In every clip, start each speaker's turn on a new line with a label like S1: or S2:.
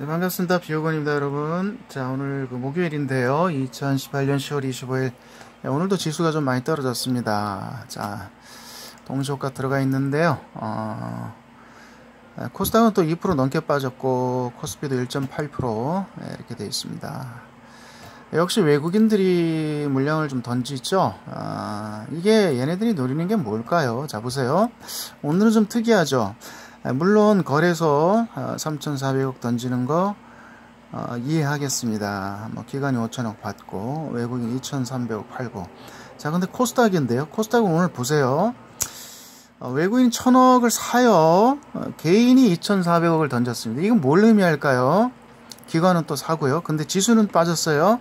S1: 네, 반갑습니다. 비오건입니다, 여러분. 자, 오늘 그 목요일인데요. 2018년 10월 25일. 네, 오늘도 지수가 좀 많이 떨어졌습니다. 자, 동시효과 들어가 있는데요. 어, 네, 코스닥은 또 2% 넘게 빠졌고, 코스피도 1.8% 네, 이렇게 되어 있습니다. 네, 역시 외국인들이 물량을 좀 던지죠. 아, 이게 얘네들이 노리는 게 뭘까요? 자, 보세요. 오늘은 좀 특이하죠. 아, 물론 거래소 3,400억 아, 던지는 거 어, 이해하겠습니다. 뭐 기간이 5천억 받고 외국인 2,300억 팔고 자 근데 코스닥인데요. 코스닥은 오늘 보세요. 어, 외국인 1,000억을 사요. 어, 개인이 2,400억을 던졌습니다. 이건 뭘 의미할까요? 기관은 또 사고요. 근데 지수는 빠졌어요.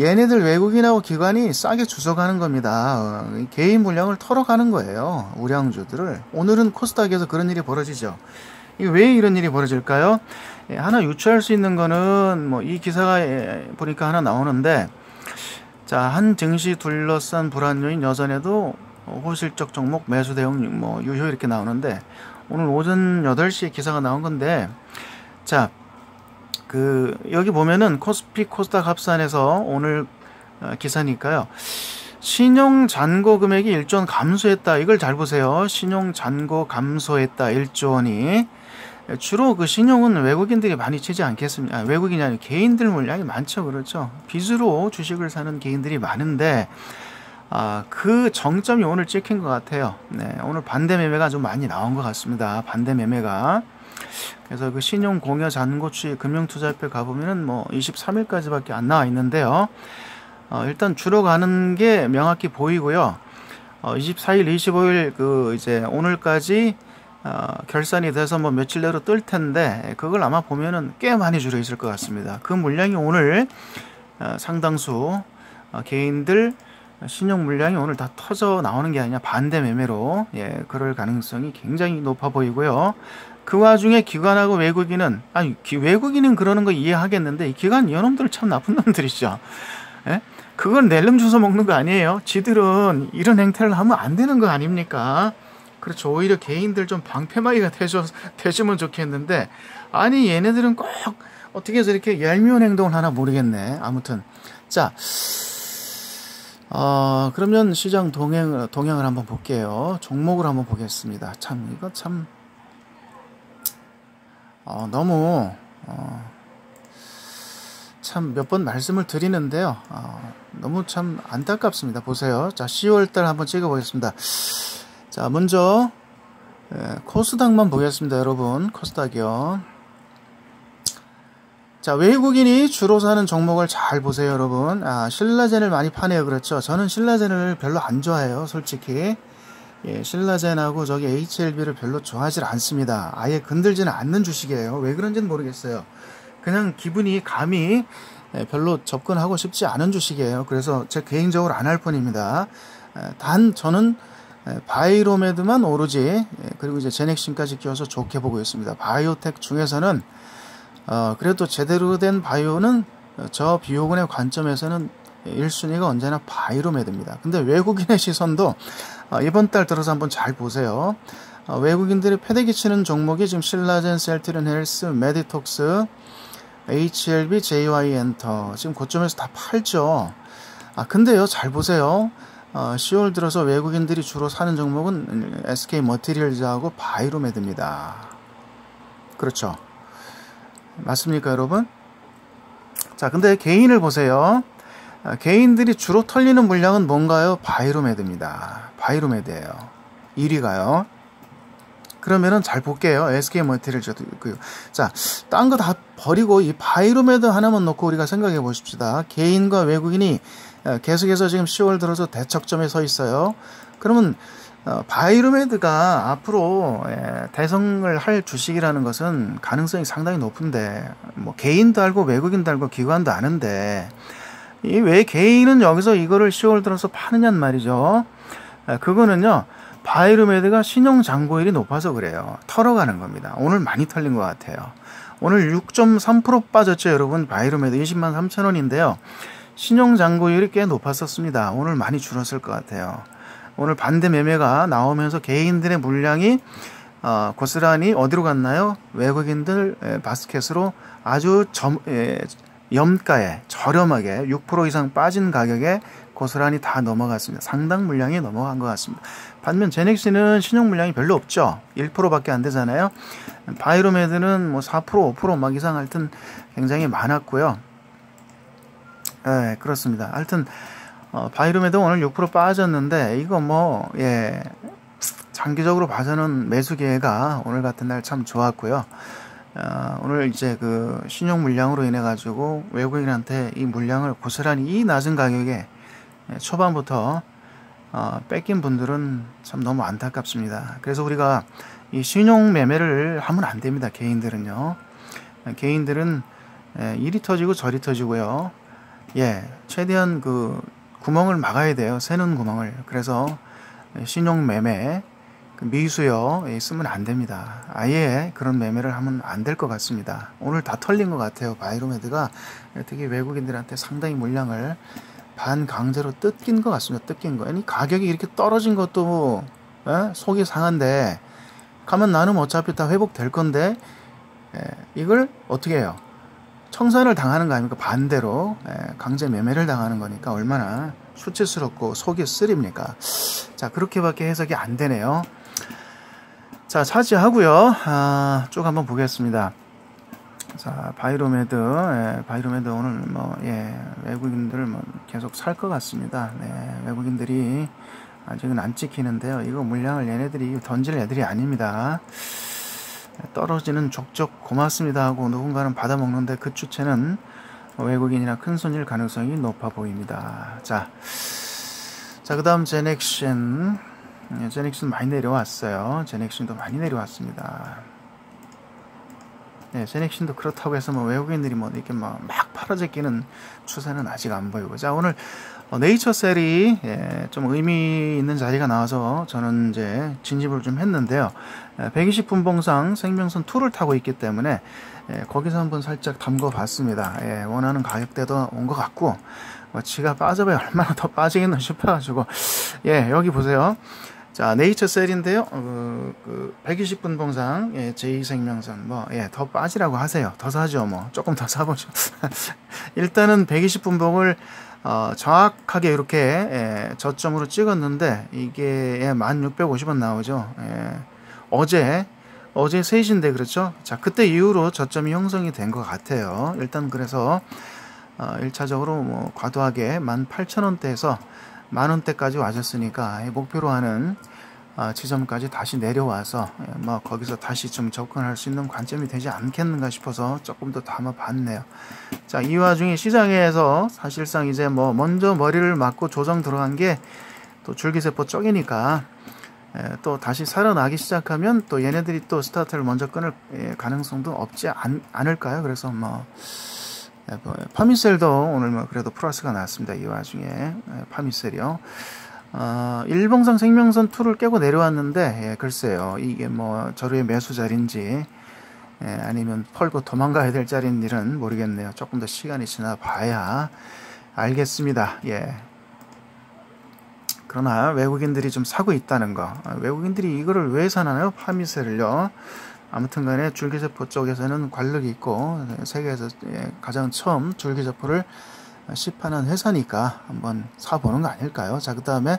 S1: 얘네들 외국인하고 기관이 싸게 주워가는 겁니다. 어, 개인 물량을 털어가는 거예요. 우량주들을. 오늘은 코스닥에서 그런 일이 벌어지죠. 왜 이런 일이 벌어질까요? 예, 하나 유추할 수 있는 거는 뭐 이 기사가 예, 보니까 하나 나오는데 자, 한 증시 둘러싼 불안 요인 여전에도 호실적 종목 매수 대응 뭐 유효 이렇게 나오는데 오늘 오전 8시에 기사가 나온 건데 자, 그 여기 보면은 코스피 코스닥 합산해서 오늘 어, 기사니까요. 신용 잔고 금액이 1조 원 감소했다. 이걸 잘 보세요. 신용 잔고 감소했다. 1조 원이 주로 그 신용은 외국인들이 많이 치지 않겠습니까? 아, 외국인이 아니라 개인들 물량이 많죠. 그렇죠. 빚으로 주식을 사는 개인들이 많은데 아, 그 정점이 오늘 찍힌 것 같아요. 네, 오늘 반대 매매가 좀 많이 나온 것 같습니다. 반대 매매가. 그래서 그 신용 공여 잔고추 금융 투자협회 가보면은 뭐 23일까지밖에 안 나와 있는데요. 어, 일단 주로 가는 게 명확히 보이고요. 어, 24일, 25일 그 이제 오늘까지 어, 결산이 돼서 뭐 며칠 내로 뜰 텐데 그걸 아마 보면은 꽤 많이 줄어 있을 것 같습니다. 그 물량이 오늘 어, 상당수 어, 개인들 신용 물량이 오늘 다 터져 나오는 게 아니냐 반대 매매로 예 그럴 가능성이 굉장히 높아 보이고요. 그 와중에 기관하고 외국인은 아니 기, 외국인은 그러는 거 이해하겠는데 이 기관 여놈들 참 나쁜 놈들이죠. 예? 그건 낼름 주워 먹는 거 아니에요. 지들은 이런 행태를 하면 안 되는 거 아닙니까? 그렇죠. 오히려 개인들 좀 방패막이가 되셔, 되시면 좋겠는데 아니 얘네들은 꼭 어떻게 해서 이렇게 얄미운 행동을 하나 모르겠네. 아무튼 자. 어, 그러면 시장 동행, 동향을 한번 볼게요. 종목을 한번 보겠습니다. 참, 이거 참, 어, 너무 어, 참몇 번 말씀을 드리는데요. 어, 너무 참 안타깝습니다. 보세요. 자, 10월달 한번 찍어보겠습니다. 자, 먼저 예, 코스닥만 보겠습니다, 여러분. 코스닥이요. 자, 외국인이 주로 사는 종목을 잘 보세요, 여러분. 아, 신라젠을 많이 파네요, 그렇죠? 저는 신라젠을 별로 안 좋아해요, 솔직히. 예, 신라젠하고 저기 HLB를 별로 좋아하지 않습니다. 아예 건들지는 않는 주식이에요. 왜 그런지는 모르겠어요. 그냥 기분이 감이 예, 별로 접근하고 싶지 않은 주식이에요. 그래서 제 개인적으로 안 할 뿐입니다. 예, 단 저는 예, 바이로메드만 오로지 그리고 이제 제넥신까지 끼워서 좋게 보고 있습니다. 바이오텍 중에서는 어, 그래도 제대로 된 바이오는 저 비오군의 관점에서는 1순위가 언제나 바이로메드입니다. 근데 외국인의 시선도 어, 이번 달 들어서 한번 잘 보세요. 어, 외국인들이 패대 기 치는 종목이 지금 신라젠, 셀트린 헬스, 메디톡스, HLB, JY 엔터 지금 고점에서 다 팔죠. 아 근데요 잘 보세요. 어, 10월 들어서 외국인들이 주로 사는 종목은 SK 머티리얼즈하고 바이로메드입니다. 그렇죠. 맞습니까 여러분? 자 근데 개인을 보세요. 아, 개인들이 주로 털리는 물량은 뭔가요? 바이로메드입니다. 바이로메드예요. 1위가요. 그러면은 잘 볼게요. SK 머티리얼 저도 있고요. 자, 딴 거 다 버리고 이 바이로메드 하나만 놓고 우리가 생각해 보십시다. 개인과 외국인이 어, 계속해서 지금 10월 들어서 대척점에 서 있어요. 그러면 어, 바이로메드가 앞으로 예, 대성을 할 주식이라는 것은 가능성이 상당히 높은데 뭐 개인도 알고 외국인도 알고 기관도 아는데 이 왜 개인은 여기서 이거를 10월 들어서 파느냔 말이죠. 아, 그거는요. 바이로메드가 신용 잔고율이 높아서 그래요. 털어가는 겁니다. 오늘 많이 털린 것 같아요. 오늘 6.3% 빠졌죠, 여러분. 바이로메드 20만 3천 원인데요. 신용 잔고율이 꽤 높았었습니다. 오늘 많이 줄었을 것 같아요. 오늘 반대 매매가 나오면서 개인들의 물량이 어, 고스란히 어디로 갔나요? 외국인들 바스켓으로 아주 점, 에, 염가에 저렴하게 6% 이상 빠진 가격에 고스란히 다 넘어갔습니다. 상당 물량이 넘어간 것 같습니다. 반면 제넥시는 신용 물량이 별로 없죠. 1%밖에 안 되잖아요. 바이로메드는 뭐 4%, 5%막 이상 하여튼 굉장히 많았고요. 네, 그렇습니다. 하여튼 어, 바이로메드 오늘 6% 빠졌는데 이거 뭐 예. 장기적으로 봐서는 매수 기회가 오늘 같은 날 참 좋았고요. 어, 오늘 이제 그 신용 물량으로 인해 가지고 외국인한테 이 물량을 고스란히 이 낮은 가격에 예, 초반부터 어, 뺏긴 분들은 참 너무 안타깝습니다. 그래서 우리가 이 신용 매매를 하면 안 됩니다. 개인들은요. 개인들은 예, 이리 터지고 저리 터지고요. 예, 최대한 그 구멍을 막아야 돼요. 새는 구멍을. 그래서 신용 매매, 그 미수요 예, 쓰면 안 됩니다. 아예 그런 매매를 하면 안 될 것 같습니다. 오늘 다 털린 것 같아요. 바이로메드가 특히 외국인들한테 상당히 물량을 반강제로 뜯긴 것 같습니다. 뜯긴 거. 아니 가격이 이렇게 떨어진 것도 에? 예? 속이 상한데 가면 나는 어차피 다 회복될 건데 에, 이걸 어떻게 해요? 청산을 당하는 거 아닙니까? 반대로 에, 강제 매매를 당하는 거니까 얼마나 수치스럽고 속이 쓰립니까? 자 그렇게밖에 해석이 안 되네요. 자 차지하고요. 아, 쭉 한번 보겠습니다. 자, 바이로메드, 예, 바이로메드 오늘 뭐, 예, 외국인들 뭐 계속 살 것 같습니다. 네, 외국인들이 아직은 안 찍히는데요. 이거 물량을 얘네들이 던질 애들이 아닙니다. 떨어지는 족족 고맙습니다 하고 누군가는 받아먹는데 그 주체는 외국인이나 큰 손일 가능성이 높아 보입니다. 자, 자, 그 다음 제넥신. 예, 제넥신 많이 내려왔어요. 제넥신도 많이 내려왔습니다. 네, 제넥신도 그렇다고 해서 뭐 외국인들이 뭐 이렇게 막, 막 팔아제끼는 추세는 아직 안 보이고. 자, 오늘 어, 네이처셀이 예, 좀 의미 있는 자리가 나와서 저는 이제 진입을 좀 했는데요. 예, 120분봉상 생명선 2를 타고 있기 때문에 예, 거기서 한번 살짝 담궈 봤습니다. 예, 원하는 가격대도 온 것 같고, 뭐 지가 빠져봐야 얼마나 더 빠지겠나 싶어가지고, 예, 여기 보세요. 자, 네이처셀인데요. 어, 그 120분 봉상 예, 제2생명선 뭐 예, 더 빠지라고 하세요. 더 사죠. 뭐 조금 더 사보죠. 일단은 120분 봉을 어, 정확하게 이렇게 예, 저점으로 찍었는데 이게 예, 1650원 나오죠. 예, 어제 어제 3시인데 그렇죠? 자, 그때 이후로 저점이 형성이 된 것 같아요. 일단 그래서 어, 1차적으로 뭐 과도하게 18,000원대에서 만원대까지 와줬으니까 목표로 하는 아, 지점까지 다시 내려와서 예, 뭐 거기서 다시 좀 접근할 수 있는 관점이 되지 않겠는가 싶어서 조금 더 담아봤네요. 자, 이 와중에 시장에서 사실상 이제 뭐 먼저 머리를 맞고 조정 들어간 게 또 줄기세포 쪽이니까 예, 또 다시 살아나기 시작하면 또 얘네들이 또 스타트를 먼저 끊을 예, 가능성도 없지 않, 않을까요? 그래서 뭐 뭐, 파미셀도 오늘 뭐 그래도 플러스가 나왔습니다. 이 와중에 파미셀이요. 어, 일봉상 생명선 2를 깨고 내려왔는데 예, 글쎄요 이게 뭐 저루의 매수 자리인지 예, 아니면 펄고 도망가야 될 자리인지는 모르겠네요. 조금 더 시간이 지나 봐야 알겠습니다. 예. 그러나 외국인들이 좀 사고 있다는 거. 아, 외국인들이 이거를 왜 사나요? 파미셀을요. 아무튼 간에 줄기세포 쪽에서는 관력이 있고 세계에서 예, 가장 처음 줄기세포를 시판한 회사니까 한번 사보는 거 아닐까요? 자, 그 다음에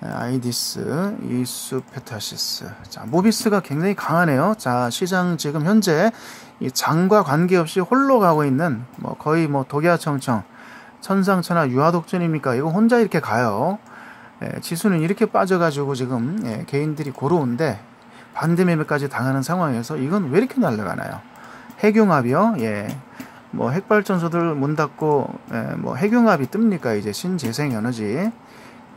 S1: 아이디스, 이수페타시스. 자, 모비스가 굉장히 강하네요. 자, 시장 지금 현재 이 장과 관계없이 홀로 가고 있는 뭐 거의 뭐 독야청청, 천상천하 유아독존입니까? 이거 혼자 이렇게 가요. 예, 지수는 이렇게 빠져가지고 지금 예, 개인들이 고로운데 반대 매매까지 당하는 상황에서 이건 왜 이렇게 날아가나요? 핵융합이요? 예. 뭐 핵발전소들 문 닫고 예, 뭐 핵융합이 뜹니까 이제 신재생 에너지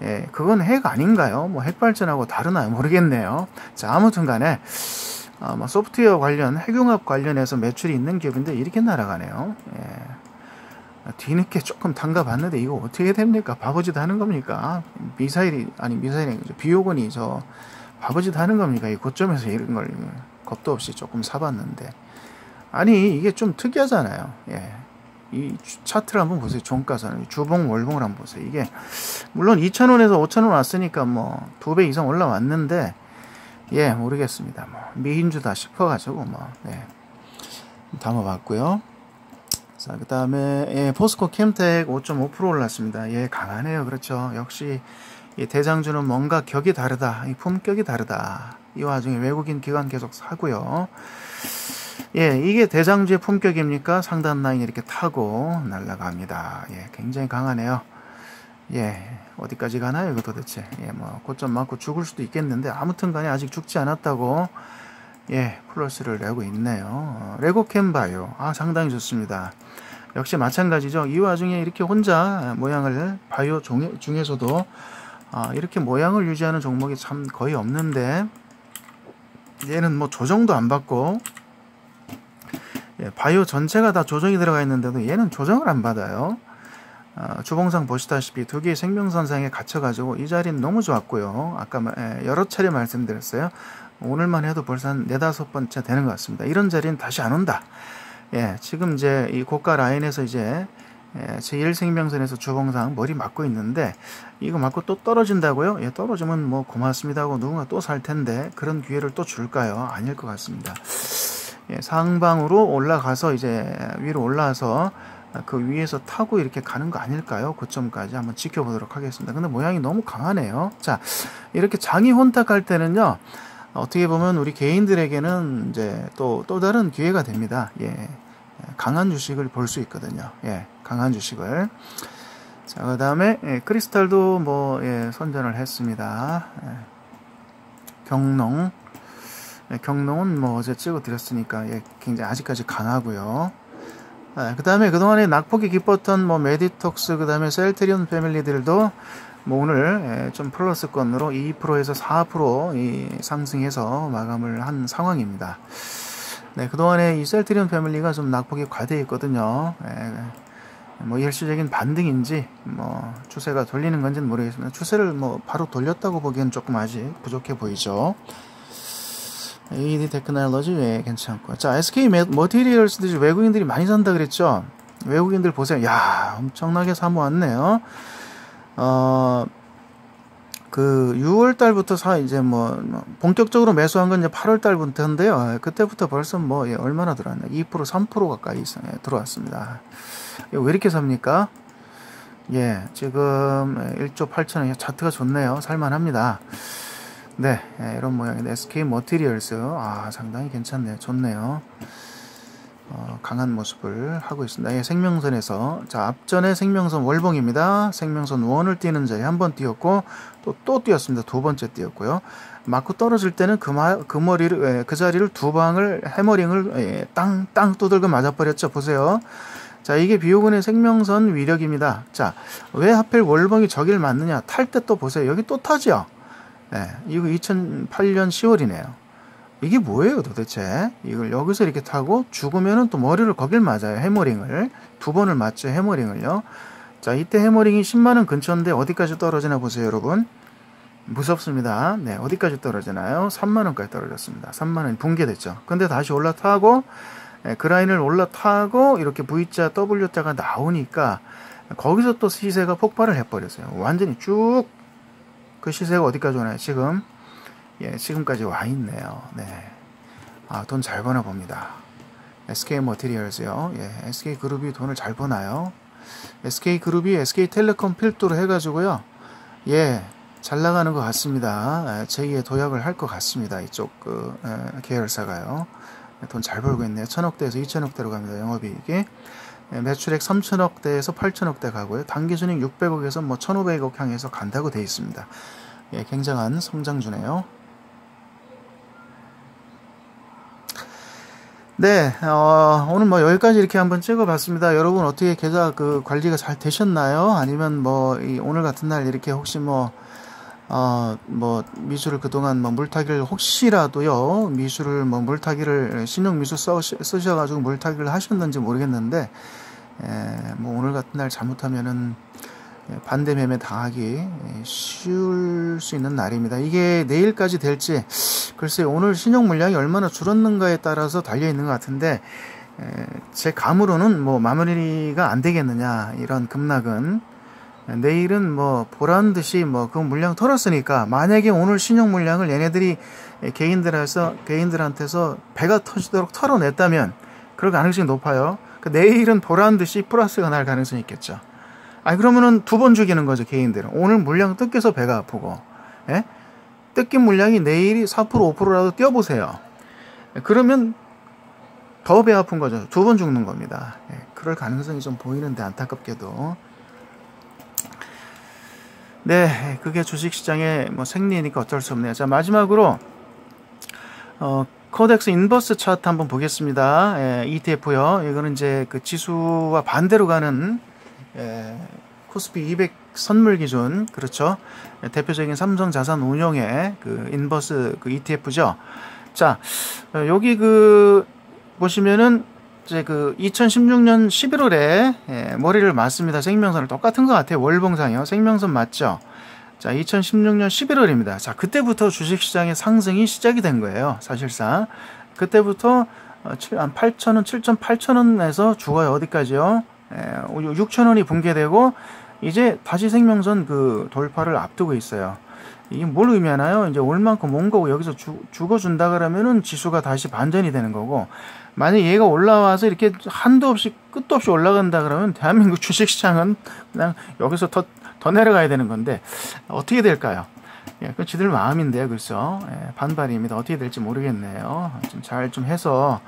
S1: 예, 그건 핵 아닌가요? 뭐 핵발전하고 다르나요? 모르겠네요. 자, 아무튼간에 어, 뭐 소프트웨어 관련 핵융합 관련해서 매출이 있는 기업인데 이렇게 날아가네요. 예. 뒤늦게 조금 담가봤는데 이거 어떻게 됩니까? 바보짓 하는 겁니까? 미사일이 아니 미사일이 비오건이 저 바보짓 하는 겁니까? 이 고점에서 이런 걸 겁도 없이 조금 사봤는데 아니 이게 좀 특이하잖아요. 예. 이 차트를 한번 보세요. 종가선 주봉 월봉을 한번 보세요. 이게 물론 2,000원에서 5,000원 왔으니까 뭐 두 배 이상 올라왔는데 예, 모르겠습니다. 뭐 미인주다 싶어 가지고 뭐 네. 담아 봤고요. 자, 그 다음에 예, 포스코 캠텍 5.5% 올랐습니다. 예, 강하네요. 그렇죠. 역시 이 대장주는 뭔가 격이 다르다. 이 품격이 다르다. 이 와중에 외국인 기관 계속 사고요. 예, 이게 대장주의 품격입니까? 상단 라인 이렇게 타고 날아갑니다. 예, 굉장히 강하네요. 예, 어디까지 가나요, 이거 도대체? 예, 뭐, 고점 맞고 죽을 수도 있겠는데, 아무튼 간에 아직 죽지 않았다고, 예, 플러스를 내고 있네요. 어, 레고캠 바이오. 아, 상당히 좋습니다. 역시 마찬가지죠. 이 와중에 이렇게 혼자 모양을 바이오 중에서도 아, 이렇게 모양을 유지하는 종목이 참 거의 없는데 얘는 뭐 조정도 안 받고 예, 바이오 전체가 다 조정이 들어가 있는데도 얘는 조정을 안 받아요. 어, 주봉상 보시다시피 두 개의 생명선상에 갇혀가지고 이 자리는 너무 좋았고요. 아까 예, 여러 차례 말씀드렸어요. 오늘만 해도 벌써 한 네다섯 번째 되는 것 같습니다. 이런 자리는 다시 안 온다. 예, 지금 이제 이 고가 라인에서 이제 예, 제1생명선에서 주봉상 머리 맞고 있는데 이거 맞고 또 떨어진다고요? 예, 떨어지면 뭐 고맙습니다 하고 누군가 또 살 텐데 그런 기회를 또 줄까요? 아닐 것 같습니다. 예, 상방으로 올라가서 이제 위로 올라와서 그 위에서 타고 이렇게 가는 거 아닐까요? 고점까지 한번 지켜보도록 하겠습니다. 근데 모양이 너무 강하네요. 자, 이렇게 장이 혼탁할 때는요. 어떻게 보면 우리 개인들에게는 이제 또, 또 다른 기회가 됩니다. 예. 강한 주식을 볼 수 있거든요. 예. 강한 주식을. 자, 그 다음에, 예, 크리스탈도 뭐, 예, 선전을 했습니다. 예. 경농. 예, 경농은 뭐 어제 찍어 드렸으니까, 예, 굉장히 아직까지 강하고요. 예, 그 다음에 그동안에 낙폭이 깊었던 뭐 메디톡스, 그 다음에 셀트리온 패밀리들도 뭐 오늘 예, 좀 플러스권으로 2%에서 4% 상승해서 마감을 한 상황입니다. 네, 그동안에 이 셀트리온 패밀리가 좀 낙폭이 과대했거든요. 예, 뭐 일시적인 반등인지 뭐 추세가 돌리는 건지는 모르겠습니다. 추세를 뭐 바로 돌렸다고 보기엔 조금 아직 부족해 보이죠. AD 테크놀로지 왜 괜찮고. 자, SK 머티리얼스도 외국인들이 많이 산다 그랬죠. 외국인들 보세요. 야, 엄청나게 사모았네요. 어, 그 6월 달부터 사 이제 뭐, 뭐 본격적으로 매수한 건 이제 8월 달부터인데요. 그때부터 벌써 뭐 예, 얼마나 들어왔나? 2% 3% 가까이 이상 예, 들어왔습니다. 왜 이렇게 삽니까? 예, 지금 1조 8천원 차트가 좋네요. 살만합니다. 네, 예, 이런 모양인데 SK 머티리얼스 아 상당히 괜찮네요. 좋네요. 어, 강한 모습을 하고 있습니다. 예, 생명선에서 자 앞전에 생명선 월봉입니다. 생명선 원을 뛰는 자리 한 번 뛰었고 또 또 뛰었습니다. 두 번째 뛰었고요. 맞고 떨어질 때는 그, 마, 그 머리를 예, 그 자리를 두 방을 해머링을 예, 땅땅 두들겨 맞아버렸죠. 보세요. 자 이게 비오근의 생명선 위력입니다. 자왜 하필 월봉이 저길 맞느냐 탈 때 또 보세요. 여기 또 타죠. 예, 이거 2008년 10월이네요. 이게 뭐예요 도대체? 이걸 여기서 이렇게 타고 죽으면은 또 머리를 거길 맞아요. 해머링을. 두 번을 맞죠. 해머링을요. 자, 이때 해머링이 10만원 근처인데 어디까지 떨어지나 보세요, 여러분. 무섭습니다. 네, 어디까지 떨어지나요? 3만원까지 떨어졌습니다. 3만원이 붕괴됐죠. 근데 다시 올라타고, 네, 그 라인을 올라타고, 이렇게 V자, W자가 나오니까, 거기서 또 시세가 폭발을 해버렸어요. 완전히 쭉, 그 시세가 어디까지 오나요? 지금 예, 지금까지 와 있네요. 네. 아, 돈 잘 버나 봅니다. SK 머티리얼즈요. 예, SK 그룹이 돈을 잘 버나요? SK 그룹이 SK 텔레콤 필두로 해가지고요. 예, 잘 나가는 것 같습니다. 예, 제2의 도약을 할 것 같습니다. 이쪽 그 에, 계열사가요. 돈 잘 벌고 있네요. 천억대에서 2천억대로 갑니다. 영업이익이. 예, 매출액 3천억대에서 8천억대 가고요. 단기순익 600억에서 뭐 1,500억 향해서 간다고 돼 있습니다. 예, 굉장한 성장주네요. 네, 어, 오늘 뭐 여기까지 이렇게 한번 찍어봤습니다. 여러분 어떻게 계좌 그 관리가 잘 되셨나요? 아니면 뭐 오늘 같은 날 이렇게 혹시 뭐 어, 뭐, 미술을 그동안 뭐 물타기를 혹시라도요, 미술을 뭐 물타기를, 신용 미술 써, 쓰셔가지고 물타기를 하셨는지 모르겠는데, 에, 뭐 오늘 같은 날 잘못하면은 예, 반대 매매 당하기 예, 쉬울 수 있는 날입니다. 이게 내일까지 될지 글쎄 오늘 신용 물량이 얼마나 줄었는가에 따라서 달려 있는 것 같은데 예, 제 감으로는 뭐 마무리가 안 되겠느냐 이런 급락은 내일은 뭐 보란 듯이 뭐 그 물량 털었으니까 만약에 오늘 신용 물량을 얘네들이 개인들에서 개인들한테서 배가 터지도록 털어냈다면 그럴 가능성이 높아요. 그 내일은 보란 듯이 플러스가 날 가능성이 있겠죠. 아 그러면은 두 번 죽이는 거죠 개인들은 오늘 물량 뜯겨서 배가 아프고 예? 뜯긴 물량이 내일이 4% 5%라도 뛰어보세요. 그러면 더 배 아픈 거죠. 두 번 죽는 겁니다. 예, 그럴 가능성이 좀 보이는데 안타깝게도 네, 그게 주식시장의 뭐 생리니까 어쩔 수 없네요. 자 마지막으로 어, 코덱스 인버스 차트 한번 보겠습니다. 예, ETF요. 이거는 이제 그 지수와 반대로 가는 예, 코스피 200 선물 기준 그렇죠. 예, 대표적인 삼성 자산 운용의 그 인버스 그 ETF죠. 자 어, 여기 그 보시면은 이제 그 2016년 11월에 예, 머리를 맞습니다. 생명선을 똑같은 것 같아요. 월봉상이요. 생명선 맞죠? 자, 2016년 11월입니다. 자, 그때부터 주식시장의 상승이 시작이 된 거예요. 사실상. 그때부터 8,000원, 7,000, 8,000원에서 죽어요. 어디까지요? 예, 6,000원이 붕괴되고 이제 다시 생명선 그 돌파를 앞두고 있어요. 이게 뭘 의미하나요? 이제 올 만큼 온 거고 여기서 주, 죽어준다 그러면은 지수가 다시 반전이 되는 거고 만약 얘가 올라와서 이렇게 한도 없이 끝도 없이 올라간다 그러면 대한민국 주식시장은 그냥 여기서 더, 더 내려가야 되는 건데 어떻게 될까요? 예, 그 지들 마음인데요, 그래서 예, 반발입니다. 어떻게 될지 모르겠네요. 좀 잘좀 좀 해서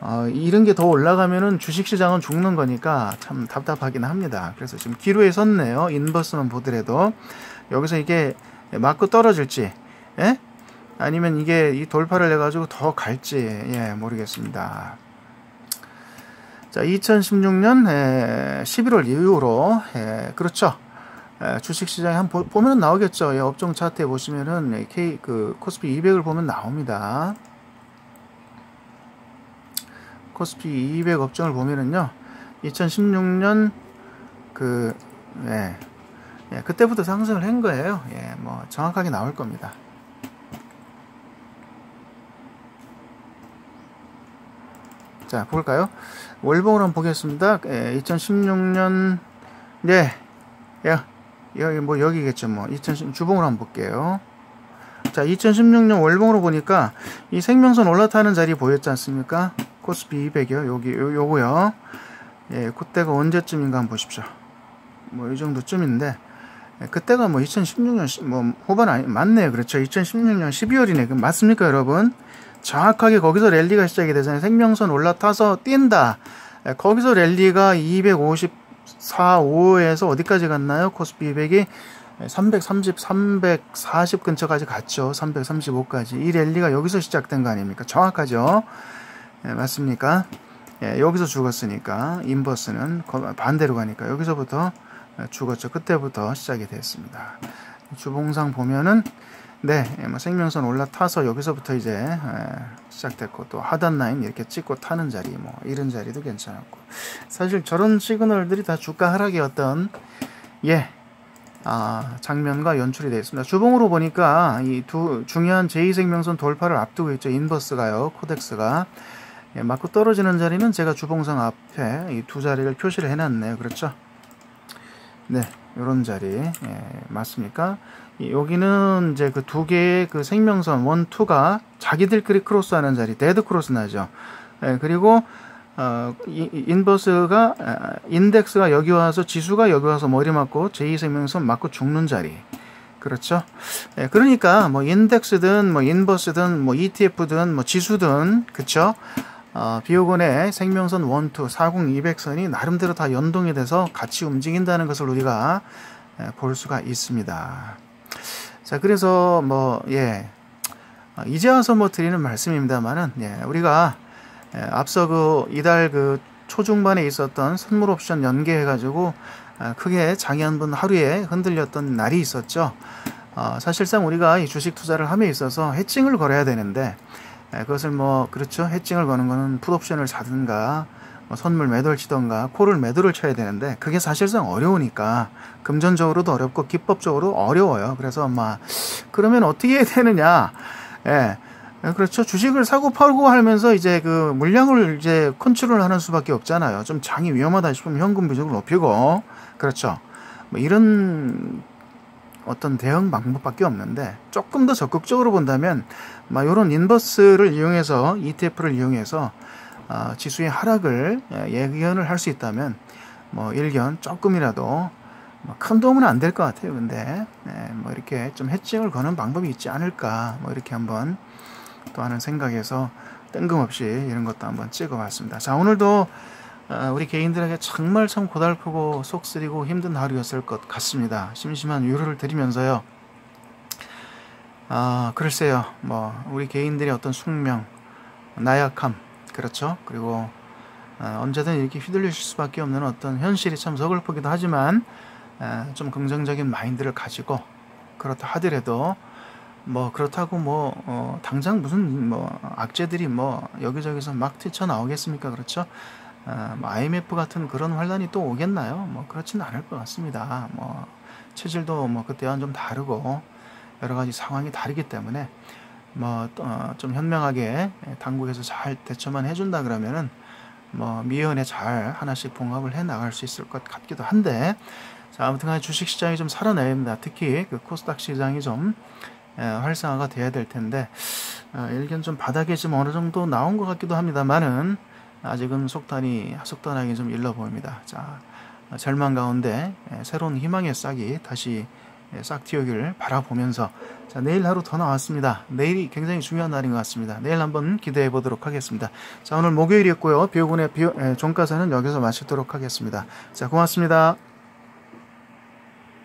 S1: 어, 이런 게 더 올라가면은 주식시장은 죽는 거니까 참 답답하긴 합니다. 그래서 지금 기로에 섰네요. 인버스만 보더라도 여기서 이게 맞고 떨어질지, 예? 아니면 이게 이 돌파를 해가지고 더 갈지, 예, 모르겠습니다. 자, 2016년 에, 11월 이후로, 예, 그렇죠. 에, 주식시장에 한 보, 보면 나오겠죠. 예, 업종 차트에 보시면은 K 그 코스피 200을 보면 나옵니다. 코스피 200 업종을 보면은요, 2016년 그, 예, 예, 그때부터 상승을 한 거예요. 예, 뭐 정확하게 나올 겁니다. 자, 볼까요? 월봉으로 한번 보겠습니다. 예, 2016년 네, 야, 여기 뭐 여기겠죠, 뭐 2010 주봉으로 한번 볼게요. 자, 2016년 월봉으로 보니까 이 생명선 올라타는 자리 보였지 않습니까? 코스피 200이요. 여기 요, 요거요. 예, 그때가 언제쯤인가 한번 보십시오. 뭐 이 정도쯤인데 예, 그때가 뭐 2016년 뭐 후반 아니 맞네요. 그렇죠. 2016년 12월이네. 그 맞습니까, 여러분? 정확하게 거기서 랠리가 시작이 되잖아요. 생명선 올라타서 뛴다. 예, 거기서 랠리가 254, 5에서 어디까지 갔나요? 코스피 200이 330, 340 근처까지 갔죠. 335까지. 이 랠리가 여기서 시작된 거 아닙니까? 정확하죠? 예, 맞습니까? 예, 여기서 죽었으니까 인버스는 반대로 가니까 여기서부터 죽었죠. 그때부터 시작이 됐습니다. 주봉상 보면은 네, 뭐 생명선 올라타서 여기서부터 이제 시작됐고 또 하단 라인 이렇게 찍고 타는 자리 뭐 이런 자리도 괜찮았고 사실 저런 시그널들이 다 주가 하락의 어떤 예 아, 장면과 연출이 되어 있습니다. 주봉으로 보니까 이 두 중요한 제2생명선 돌파를 앞두고 있죠. 인버스가요, 코덱스가. 예, 맞고 떨어지는 자리는 제가 주봉상 앞에 이 두 자리를 표시를 해놨네요. 그렇죠? 네, 이런 자리 예, 맞습니까? 여기는 이제 그 두 개의 그 생명선 원, 투가 자기들끼리 크로스하는 자리, 데드 크로스 나죠. 예, 그리고 어, 인버스가 인덱스가 여기 와서 지수가 여기 와서 머리 맞고 제2 생명선 맞고 죽는 자리. 그렇죠. 예, 그러니까 뭐 인덱스든 뭐 인버스든 뭐 ETF든 뭐 지수든 그렇죠. 어, 비오곤의 생명선 1, 2, 40, 200선이 나름대로 다 연동이 돼서 같이 움직인다는 것을 우리가 볼 수가 있습니다. 자, 그래서 뭐, 예. 어, 이제 와서 뭐 드리는 말씀입니다만은, 예, 우리가 예, 앞서 그 이달 그 초중반에 있었던 선물 옵션 연계해가지고 아, 크게 장현분 하루에 흔들렸던 날이 있었죠. 어, 사실상 우리가 이 주식 투자를 함에 있어서 해칭을 걸어야 되는데, 예, 그것을 뭐 그렇죠 해칭을 거는 거는 풋옵션을 사든가 뭐 선물 매도를 치던가 콜을 매도를 쳐야 되는데 그게 사실상 어려우니까 금전적으로도 어렵고 기법적으로 어려워요. 그래서 막 그러면 어떻게 해야 되느냐? 예. 그렇죠. 주식을 사고 팔고 하면서 이제 그 물량을 이제 컨트롤 하는 수밖에 없잖아요. 좀 장이 위험하다 싶으면 현금 비중을 높이고 그렇죠. 뭐 이런 어떤 대응 방법밖에 없는데 조금 더 적극적으로 본다면 막 이런 인버스를 이용해서 ETF를 이용해서 어, 지수의 하락을 예, 예견을 할 수 있다면 뭐 일견 조금이라도 뭐큰 도움은 안 될 것 같아요. 근데 예, 뭐 이렇게 좀 해칭을 거는 방법이 있지 않을까 뭐 이렇게 한번 또 하는 생각에서 뜬금없이 이런 것도 한번 찍어봤습니다. 자 오늘도 어, 우리 개인들에게 정말 참 고달프고 속쓰리고 힘든 하루였을 것 같습니다. 심심한 위로를 드리면서요. 아 글쎄요, 뭐 우리 개인들의 어떤 숙명, 나약함, 그렇죠. 그리고 어, 언제든 이렇게 휘둘릴 수밖에 없는 어떤 현실이 참 서글프기도 하지만 어, 좀 긍정적인 마인드를 가지고 그렇다 하더라도 뭐 그렇다고 뭐 어, 당장 무슨 뭐 악재들이 뭐 여기저기서 막 튀쳐 나오겠습니까 그렇죠 어, 뭐 IMF 같은 그런 환란이 또 오겠나요 뭐 그렇지는 않을 것 같습니다 뭐 체질도 뭐 그때와는 좀 다르고 여러 가지 상황이 다르기 때문에 뭐좀 어, 현명하게 당국에서 잘 대처만 해준다 그러면은 뭐 미연에 잘 하나씩 봉합을 해 나갈 수 있을 것 같기도 한데 자 아무튼간에 주식 시장이 좀 살아내야 됩니다. 특히 그 코스닥 시장이 좀 에, 활성화가 돼야 될 텐데 어, 일견 좀 바닥에 좀 어느 정도 나온 것 같기도 합니다만은 아직은 속단이 속단하게 좀 일러 보입니다. 자 절망 가운데 에, 새로운 희망의 싹이 다시 예, 싹 튀어오기를 바라보면서 자 내일 하루 더 나왔습니다. 내일이 굉장히 중요한 날인 것 같습니다. 내일 한번 기대해 보도록 하겠습니다. 자 오늘 목요일이었고요. 비오군의 비, 에, 종가사는 여기서 마치도록 하겠습니다. 자 고맙습니다.